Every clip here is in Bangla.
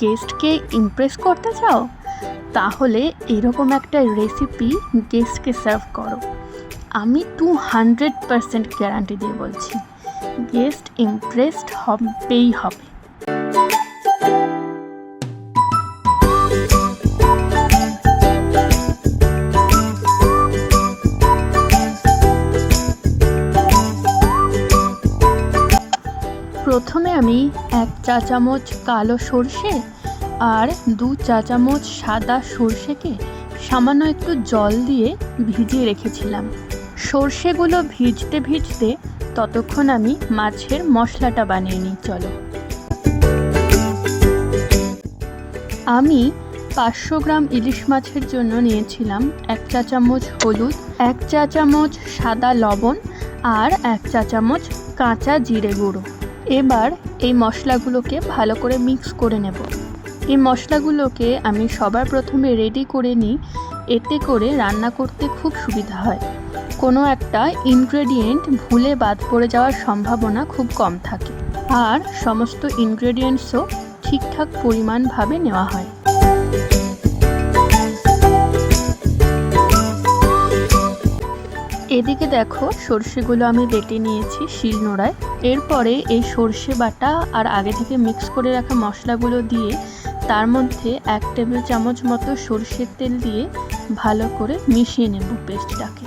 গেস্টকে ইমপ্রেস করতে চাও, তাহলে এরকম একটা রেসিপি গেস্টকে সার্ভ করো। আমি টু হান্ড্রেড পারসেন্ট গ্যারান্টি দিয়ে বলছি গেস্ট ইমপ্রেসড হবেই হবে। আমি এক চা চামচ কালো সর্ষে আর দু চা চামচ সাদা সর্ষেকে সামান্য একটু জল দিয়ে ভিজিয়ে রেখেছিলাম। সর্ষেগুলো ভিজতে ভিজতে ততক্ষণ আমি মাছের মশলাটা বানিয়ে নিই, চলো। আমি পাঁচশো গ্রাম ইলিশ মাছের জন্য নিয়েছিলাম এক চা চামচ হলুদ, এক চা চামচ সাদা লবণ আর এক চা চামচ কাঁচা জিরে গুঁড়ো। এবার এই মশলাগুলোকে ভালো করে মিক্স করে নেব। এই মশলাগুলোকে আমি সবার প্রথমে রেডি করে নিই। এতে করে রান্না করতে খুব সুবিধা হয়। কোনো একটা ইনগ্রেডিয়েন্ট ভুলে বাদ পড়ে যাওয়ার সম্ভাবনা খুব কম থাকে। আর সমস্ত ইনগ্রেডিয়েন্টসও ঠিকঠাক পরিমাণভাবে নেওয়া হয়। এদিকে দেখো, সর্ষেগুলো আমি বেটে নিয়েছি শিলনোড়ায় এরপরে এই সর্ষে বাটা আর আগে থেকে মিক্স করে রাখা মশলাগুলো দিয়ে তার মধ্যে এক টেবিল চামচ মতো সর্ষের তেল দিয়ে ভালো করে মিশিয়ে নেব পেস্টটাকে।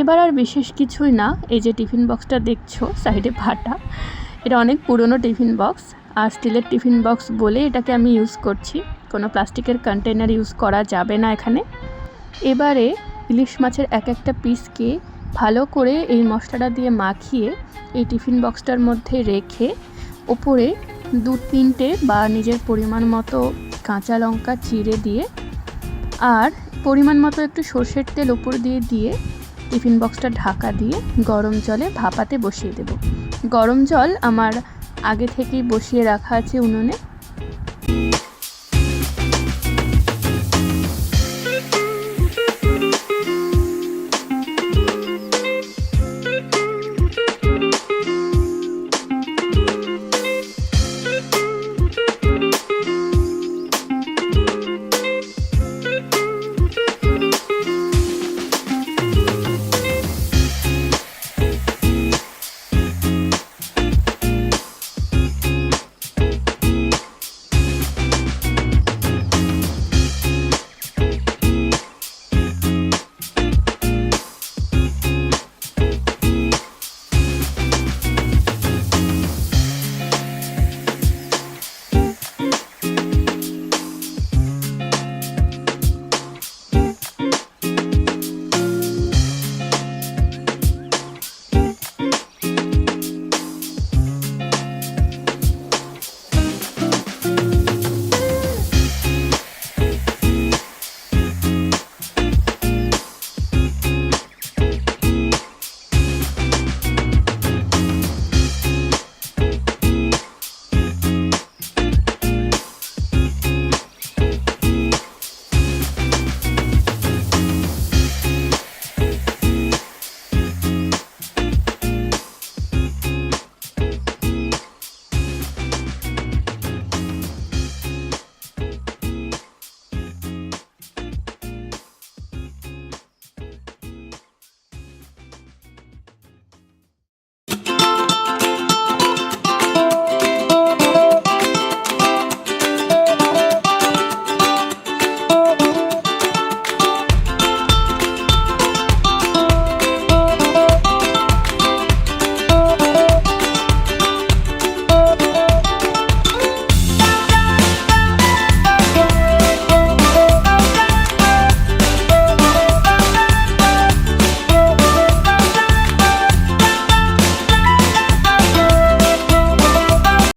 এবার আর বিশেষ কিছুই না। এই যে টিফিন বক্সটা দেখছ, সাইডে ফাটা এটা অনেক পুরনো টিফিন বক্স, আর স্টিলের টিফিন বক্স বলে এটাকে আমি ইউজ করছি। কোনো প্লাস্টিকের কন্টেনার ইউজ করা যাবে না এখানে। এবারে ইলিশ মাছের এক একটা পিসকে ভালো করে এই মশলাটা দিয়ে মাখিয়ে এই টিফিন বক্সটার মধ্যে রেখে ওপরে দু তিনটে বা নিজের পরিমাণ মতো কাঁচা লঙ্কা চিড়ে দিয়ে, আর পরিমাণ মতো একটু সর্ষের তেল ওপর দিয়ে দিয়ে টিফিন বক্সটা ঢাকা দিয়ে গরম জলে ভাপাতে বসিয়ে দেব। গরম জল আমার আগে থেকেই বসিয়ে রাখা আছে উনুনে।